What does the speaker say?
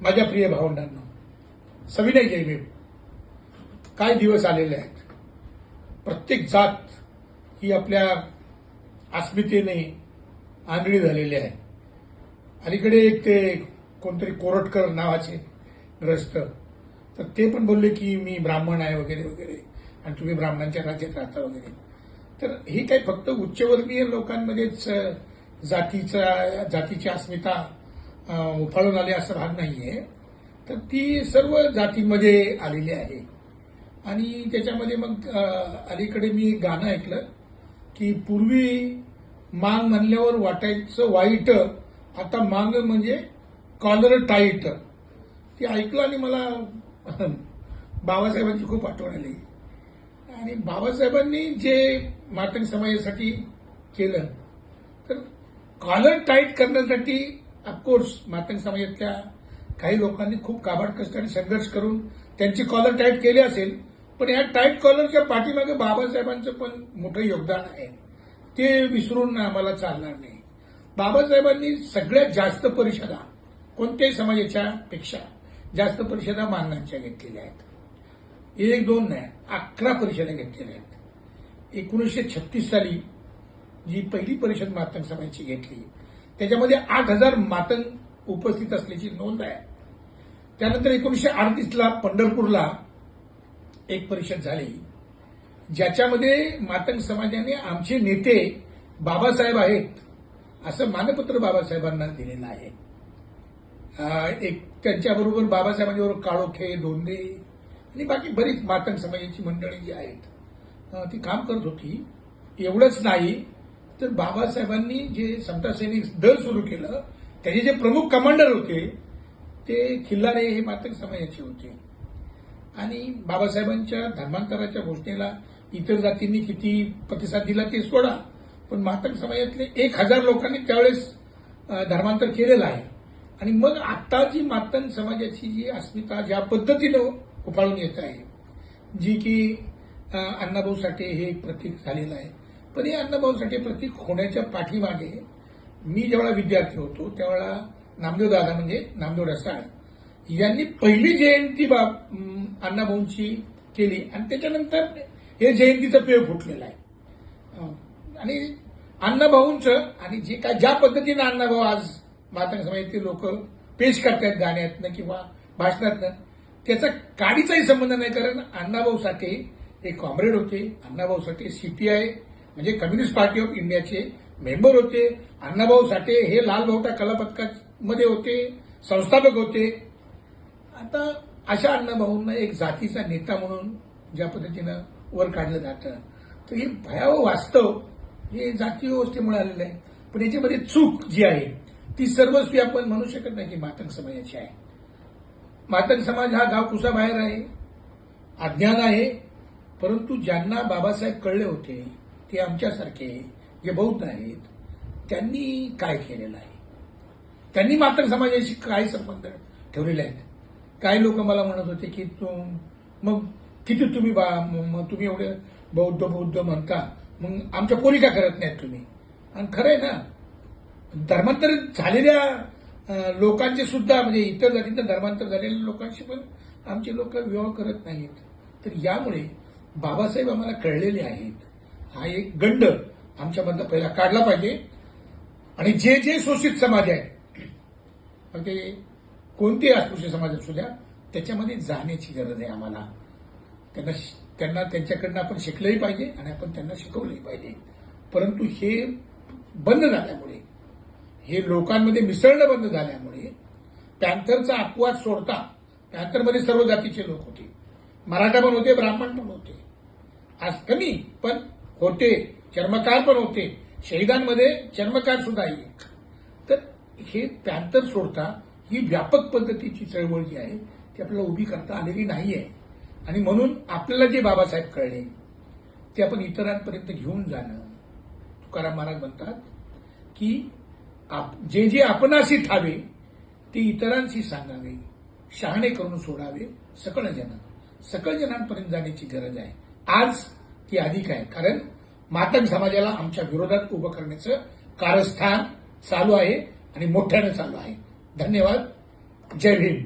माझ्या प्रिय भावंडांनो सविनय जयदेव काय दिवस आलेले आहेत? प्रत्येक जात ही आपल्या अस्मितेने आंधळी झालेली आहे. अलीकडे एक ते कोणतरी कोरटकर नावाचे ग्रस्त तर ते पण बोलले की मी ब्राह्मण आहे वगैरे वगैरे आणि तुम्ही ब्राह्मणांच्या राज्यात राहता वगैरे. तर ही काही फक्त उच्चवर्गीय लोकांमध्येच जातीचा जातीची अस्मिता उफाळून आले असं भाग आहे तर ती सर्व जातीमध्ये आलेली आहे. आणि त्याच्यामध्ये मग अलीकडे मी एक गाणं ऐकलं की पूर्वी मांग म्हणल्यावर वाटायचं वाईट आता मांग म्हणजे कॉलर टाईट ते ऐकलं आणि मला बाबासाहेबांची खूप आठवण आली. आणि बाबासाहेबांनी जे मातंग समाजासाठी केलं तर कॉलर टाईट करण्यासाठी ऑफकोर्स मातंग समाजातल्या काही लोकांनी खूप काबाड कष्ट आणि संघर्ष करून त्यांची कॉलर टाईट केली असेल पण या टाईट कॉलरच्या पाठीमागे बाबासाहेबांचं पण मोठं योगदान आहे. ते विसरून आम्हाला चालणार नाही. बाबासाहेबांनी सगळ्यात जास्त परिषदा कोणत्याही समाजाच्या पेक्षा जास्त परिषदा माननांच्या घेतलेल्या आहेत. एक दोन नाही अकरा परिषदा घेतलेल्या आहेत. एकोणीसशे छत्तीस साली जी पहिली परिषद मातंग समाजाची घेतली त्याच्यामध्ये आठ हजार मातंग उपस्थित असल्याची नोंद आहे. त्यानंतर एकोणीसशे अडतीसला पंढरपूरला एक परिषद झाली. ज्याच्यामध्ये मातंग समाजाने आमचे नेते बाबासाहेब आहेत असं मानपत्र बाबासाहेबांना दिलेलं आहे. एक त्यांच्याबरोबर बाबासाहेबांबरोबर काळोखे धोंडे आणि बाकी बरीच मातंग समाजाची मंडळी जी आहेत ती काम करत होती. एवढंच नाही तर बाबासाहेबांनी जे समता सैनिक दल सुरू केलं त्याचे जे प्रमुख कमांडर होते ते खिल्लारे हे मातंग समाजाचे होते. आणि बाबासाहेबांच्या धर्मांतराच्या घोषणेला इतर जातींनी किती प्रतिसाद दिला ते सोडा पण मातंग समाजातले एक हजार लोकांनी त्यावेळेस धर्मांतर केलेलं आहे. आणि मग आता जी मातंग समाजाची जी अस्मिता ज्या पद्धतीनं उफाळून येत आहे जी की अण्णाभाऊ साठे हे एक प्रतीक झालेलं आहे पण हे अण्णाभाऊ साठे प्रतीक होण्याच्या पाठीमागे मी जेव्हा विद्यार्थी होतो त्यावेळेला नामदेव दादा म्हणजे नामदेव रसाळ यांनी पहिली जयंती बाब अण्णाभाऊंची केली आणि त्याच्यानंतर हे जयंतीचं पेय फुटलेलं आहे. आणि अण्णाभाऊंचं आणि जे काय ज्या पद्धतीनं अण्णाभाऊ आज मातंग समाजातील लोक पेश करतात गाण्यातनं किंवा भाषणातनं त्याचा काडीचाही संबंध नाही कारण अण्णाभाऊ साठे हे कॉम्रेड होते अण्णाभाऊ साठे सीपीआय म्हणजे कम्युनिस्ट पार्टी ऑफ इंडियाचे मेंबर होते अण्णाभाऊ साठे हे लाल भाऊटा कला पथकामध्ये होते संस्थापक होते. आता अशा अण्णाभाऊंना एक जातीचा नेता म्हणून ज्या पद्धतीनं वर काढलं जातं तर हे भयावह वास्तव हे जाती व्यवस्थेमुळे आलेलं आहे. पण याच्यामध्ये चूक जी आहे ती सर्वस्वी आपण म्हणू शकत नाही की मातंग समाजाची आहे. मातंग समाज हा गाव कुसाबाहेर आहे अज्ञान आहे परंतु ज्यांना बाबासाहेब कळले होते ते आमच्यासारखे जे बौद्ध आहेत त्यांनी काय केलेलं आहे? त्यांनी मात्र समाजाशी काय संबंध ठेवलेले आहेत? काही लोक मला म्हणत होते की तुम मग किती तुम्ही बा मग तुम्ही एवढे बौद्ध बौद्ध म्हणता मग आमच्या पोरी का करत नाहीत तुम्ही? आणि खरं आहे ना धर्मांतर झालेल्या लोकांचे सुद्धा म्हणजे इतर जातींचं धर्मांतर झालेल्या लोकांशी पण आमचे लोक विवाह करत नाहीत. तर यामुळे बाबासाहेब आम्हाला कळलेले आहेत. हा एक गंड आमच्यामधला पहिला काढला पाहिजे. आणि जे जे शोषित समाज आहे मग ते कोणतेही अस्पृश्य समाज असू द्या त्याच्यामध्ये जाण्याची गरज आहे आम्हाला. त्यांना त्यांना त्यांच्याकडनं आपण शिकलंही पाहिजे आणि आपण त्यांना शिकवलंही पाहिजे. परंतु हे बंद झाल्यामुळे हे लोकांमध्ये मिसळणं बंद झाल्यामुळे पॅन्थरचा अपवाद सोडता पॅन्थरमध्ये सर्व जातीचे लोक होते. मराठा पण होते ब्राह्मण पण होते. आज कमी पण होते चर्मकार पण होते. शहीदांमध्ये चर्मकार सुद्धा एक तर हे पॅन्थर सोडता ही व्यापक पद्धतीची चळवळ जी आहे ती आपल्याला उभी करता आलेली नाही आहे. आणि म्हणून आपल्याला जे बाबासाहेब कळले ते आपण इतरांपर्यंत घेऊन जाणं. तुकाराम महाराज म्हणतात की आप- जे जे आपणाशी ठावे ते इतरांशी सांगावे शहाणे करून सोडावे सकळ सकळजनांपर्यंत जाण्याची गरज आहे. आज ती अधिक आहे. कारण मातंग समाजाला आमच्या विरोधात उभं करण्याचं कारस्थान चालू आहे आणि मोठ्यानं चालू आहे. धन्यवाद. जय भीम.